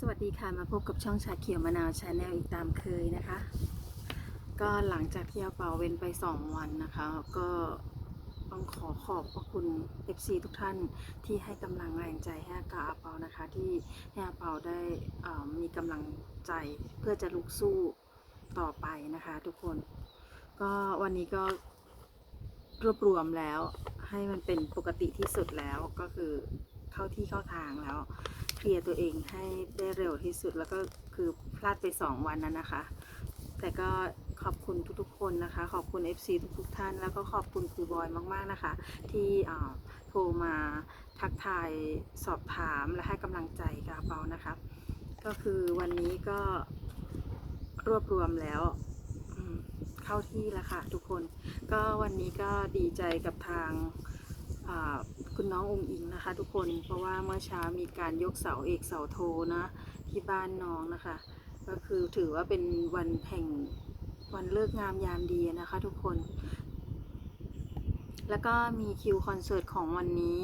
สวัสดีค่ะมาพบกับช่องชาเขียวมะนาวชาแนลอีกตามเคยนะคะ ก็หลังจากที่อาเปาเว้นไป 2 วันนะคะ ก็ต้องขอขอบพระคุณ FC ทุกท่านที่ให้กำลังแรงใจให้กับอาเปานะคะ ที่ให้อาเปาได้มีกำลังใจเพื่อจะลุกสู้ต่อไปนะคะ ทุกคน ก็วันนี้ก็รวบรวมแล้วให้มันเป็นปกติที่สุดแล้วก็คือเข้าที่เข้าทางแล้ว เคลียร์ตัวเองให้ได้เร็วที่สุดแล้วก็คือพลาดไป 2 วันนั้นนะคะ แต่ก็ขอบคุณทุกๆ คนนะคะ ขอบคุณ FC ทุกๆท่าน แล้วก็ขอบคุณครูบอยมากๆนะคะ ที่โทรมาทักทายสอบถามและให้กำลังใจกับเปานะคะ ก็คือวันนี้ก็รวบรวมแล้วเข้าที่แล้วค่ะทุกคน ก็วันนี้ก็ดีใจกับทางา คุณน้ององค์อิงนะคะ ทุกคน เพราะว่าเมื่อเช้ามีการยกเสาเอกเสาโทนะที่บ้านน้องนะคะ ก็คือถือว่าเป็นวันแห่งวันเลิกงามยามดีนะคะ ทุกคน แล้วก็มีคิวคอนเสิร์ตของวันนี้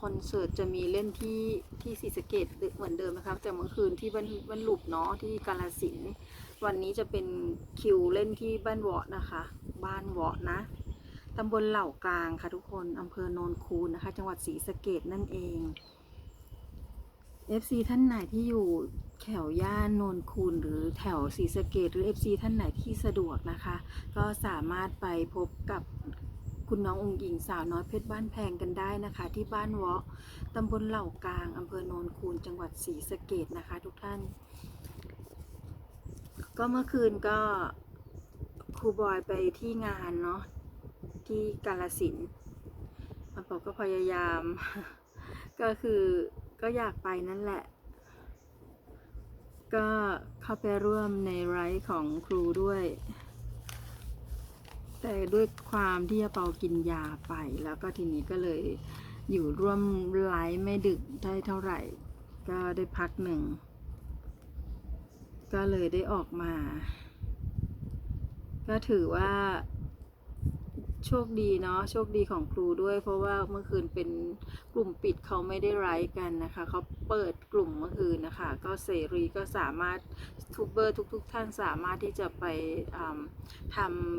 คอนเสิร์ตจะมีเล่นที่ที่ศรีสะเกดเหมือนเดิมนะคะแต่เมื่อคืนที่บ้านบ้านหลุบเนาะที่กาลสินวันนี้จะเป็นคิวเล่นที่บ้านวาะนะคะ บ้านวาะนะ ตำบลเหล่ากลางค่ะทุกคนอำเภอโนนคูนนะคะ จังหวัดศรีสะเกดนั่นเอง FC ท่านไหนที่อยู่แถวย่านโนนคูนหรือแถวศรีสะเกดหรือ FC ท่านไหนที่สะดวกนะคะ ก็สามารถไปพบกับคุณน้ององค์หญิงสาวน้อยเพชรบ้านแพงกันได้นะคะ ที่บ้านเวาะตำบลเหล่ากลางอำเภอโนนคูนจังหวัดศรีสะเกดนะคะ ทุกท่าน ก็เมื่อคืนก็ครูบอยไปที่งานเนาะ ที่กาลสินธุ์อาปอก็พยายาม ก็คือก็อยากไปนั่นแหละ ก็เข้าไปร่วมในไลฟ์ของครูด้วย แต่ด้วยความที่อาเปากินยาไป แล้วก็ทีนี้ก็เลยอยู่ร่วมไลฟ์ไม่ดึกได้เท่าไหร่ ก็ได้พักหนึ่ง ก็เลยได้ออกมา ก็ถือว่า โชคดีเนาะโชคดีของครูด้วย เพราะว่าเมื่อคืนเป็นกลุ่มปิดเขาไม่ได้ไลฟ์กันนะคะเขาเปิดกลุ่มเมื่อคืนนะคะ ก็เสรีก็สามารถทูบเบอร์ทุกๆทท่านสามารถที่จะไปท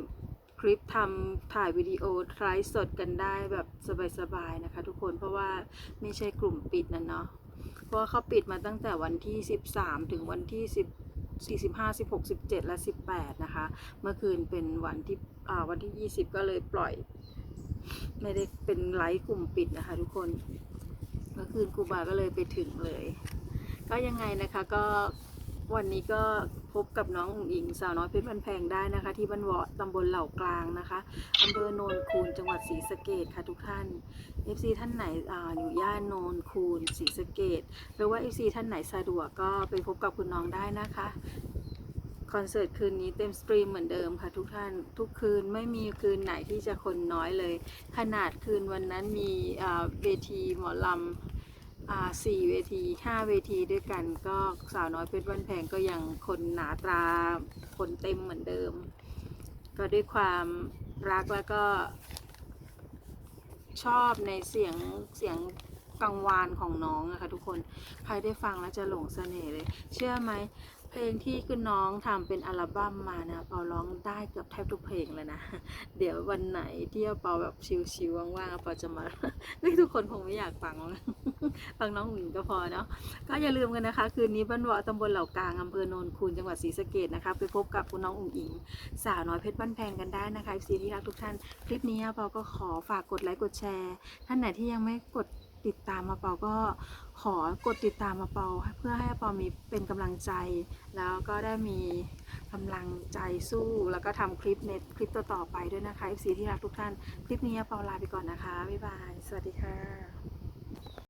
ำคลิปทำถ่ายวิดีโอไลฟ์สดกันได้แบบสบายๆนะคะ ทุกคนเพราะว่าไม่ใช่กลุ่มปิดนะเนาะเพราะเขาปิดมาตั้งแต่วันที่ 13 ถึงวันที่10 45 16 17 และ 18 นะคะ เมื่อคืนเป็นวันที่วันที่ 20 ก็เลยปล่อย ไม่ได้เป็นไลฟ์กลุ่มปิดนะคะทุกคน เมื่อคืนกูบาก็เลยไปถึงเลย ก็ยังไงนะคะก็วันนี้ก็ บกับน้องอุ๋งอิงสาวน้อยเพชรบันแพงได้นะคะ ที่บ้านวาะตำบลเหล่ากลางนะคะอำเภอโนนคูนจังหวัดศรีสะเกดค่ะทุกท่าน FC ท่านไหนออยู่ย่านโนนคูนศรีสะเกดหรือว่า FC ท่านไหนสะดวกก็ไปพบกับคุณน้องได้นะคะคอนเสิร์ตคืนนี้เต็มสตรีมเหมือนเดิมค่ะทุกท่านทุกคืนไม่มีคืนไหนที่จะคนน้อยเลย ขนาดคืนวันนั้นมีเวทีหมอลำ สี่เวทีห้าเวทีด้วยกัน ก็สาวน้อยเพชรวันแพงก็ยังคนหนาตราคนเต็มเหมือนเดิม ก็ด้วยความรักแล้วก็ชอบในเสียงเสียง กังวานของน้องนะคะทุกคนใครได้ฟังแล้วจะหลงเสน่ห์เลย เชื่อไหมเพลงที่คุณน้องทำเป็นอัลบั้มมานะเปาร้องได้เกือบแทบทุกเพลงเลยนะ เดี๋ยววันไหนที่เปาแบบชิลๆว่างๆเปาจะมานี่ทุกคนคงไม่อยากฟังฟังน้องหญิงก็พอเนาะก็อย่าลืมกันนะคะ คืนนี้บ้านวาะตำบลเหล่ากลางอำเภอโนนคูนจังหวัดศรีสะเกดนะคะไปพบกับคุณน้องอุ๋งอิง สาวน้อยเพชรบ้านแพงกันได้นะคะซีที่รักทุกท่าน คลิปนี้เปาก็ขอฝากกดไลค์กดแชร์ ท่านไหนที่ยังไม่กด ติดตามมาเปาก็ขอกดติดตามมาเปาเพื่อให้เปามีเป็นกำลังใจ แล้วก็ได้มีกำลังใจสู้ แล้วก็ทำคลิปเน็ตคลิปต่อๆไปด้วยนะคะ FC ที่รักทุกท่าน คลิปนี้เปาลาไปก่อนนะคะ บ๊ายบาย สวัสดีค่ะ